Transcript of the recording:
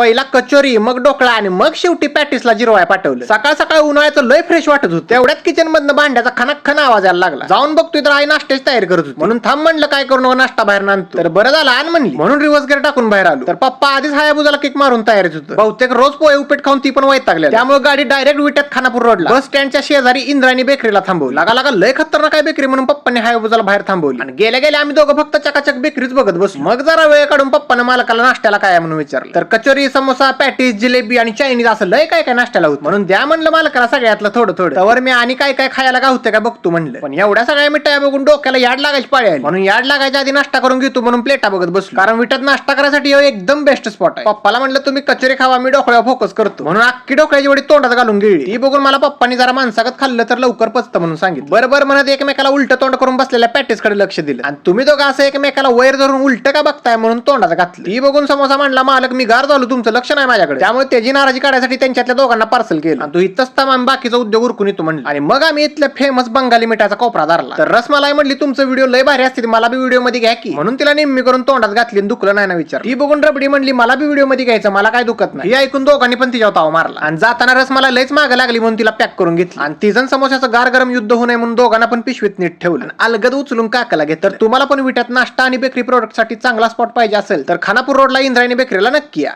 पहिला कचोरी मग डोकळा आणि मग शेवटी पॅटिसला जिरवाय पाठवलं. सकाळ सकाळ उन्हाळ्याचं लय फ्रेश वाटत होतं. तेवढ्यात किचन मधनं भांड्याचा खनाखन आवाज यायला लागला. जाऊन बघतोय तर आई नाश्त्याची तयारी करत होती. म्हणून थांब म्हणलं काय करू नाश्ता बाहेर आणतो. तर बरं झालं आण म्हणली. म्हणून रिवर्स गेअर टाकून बाहेर आलो. तर पप्पा आधीच हायाबुजाला किक मारून तयारीत होतं. बहुतेक रोज पोहे उपेट खाऊन ती पण वैतागल्या त्यामुळे गाडी डायरेक्ट विट्यात खानापूर रोडला बस स्टँडच्या शेजारी इंद्रायणी बेकरीला थांबवली. लागा लागा लय खतरनाक आहे बेकरी म्हणून पप्पाने हायाबुजाला बाहेर थांबवली. आणि गेल्या गेल्या आम्ही दोघं फक्त चकाचक बेकरीच बघत बस मग जरा वेळ काढून पप्पाने मालकाला नाश्त्याला काय म्हणून विचारलं. तर कचोरी समोसा पॅटीस जिलेबी आणि चायनीज असं लय काय काय नाश्त्याला होत. म्हणून द्या म्हणलं मालकाला सगळ्यातलं थोडं थोडं. त्यावर मी आणि काय काय खायला गावतं का बघतो म्हणलं. पण एवढ्या सगळ्या मिठाया बघून डोक्याला याड लागायची पाळी आली. म्हणून याड लागायच्या आधी नाश्ता करून घेतो म्हणून प्लेटा बघत बसलो. कारण विटात नाश्ता करायसाठी एकदम बेस्ट स्पॉट आहे. पप्पाला म्हणलं तुम्ही कचोरी खावा मी डोकळ्यावर फोकस करतो. म्हणून अख्खी डोकळ्याची वडी तोंडात घालून गेली. ती बघून मला पप्पानी जरा माणसागत खाल्लं तर लवकर पचतं म्हणून सांगितलं. बरं बरं म्हणत एकमेकाला उलट तोंड करून बसलेल्या पॅटीसकडे लक्ष दिलं. आणि तुम्ही दोघं असं एकमेकाला वैर धरून उलट का बघताय म्हणून तोंडात घातलं. ती बघून समोसा म्हणला मालक मी गार झालो तुमचं लक्ष नाही माझ्याकडे. त्यामुळे त्याची नाराजी काढायसाठी त्यांच्यातल्या दोघांना पार्सल केलं. आणि तू इथंच आम्ही बाकीचा उद्योग उरकून येतो म्हणलं. आणि मग आम्ही इथल्या फेमस बंगाली मिठाचा कोपरा धरला. तर रसमलाई म्हणली तुमचं व्हिडिओ लय भारी असते मला बी व्हिडिओमध्ये घ्या की. म्हणून तिला निम्मी करून तोंडात घातली दुखलं नाही ना विचार ती बघून रबडी म्हणली मला बी व्हिडिओमध्ये घ्यायचं मला काय दुखत नाही. ऐकून दोघांनी पण तिच्यावर ताव मारला. आणि जाताना रसमलाई लयच मागं लागली म्हणून तिला पॅक करून घेतली. आणि तिजन समोस्याचं गार गरम युद्ध होऊ नये म्हणून दोघांना पण पिशवीत नीट ठेवलं. आणि अलगद उचलून काकाला घेत तर तुम्हाला पण विट्यात नाश्ता आणि बेकरी प्रोडक्टसाठी चांगला स्पॉट पाहिजे असेल तर खानापूर रोडला इंद्रायणी बेकरीला नक्की या.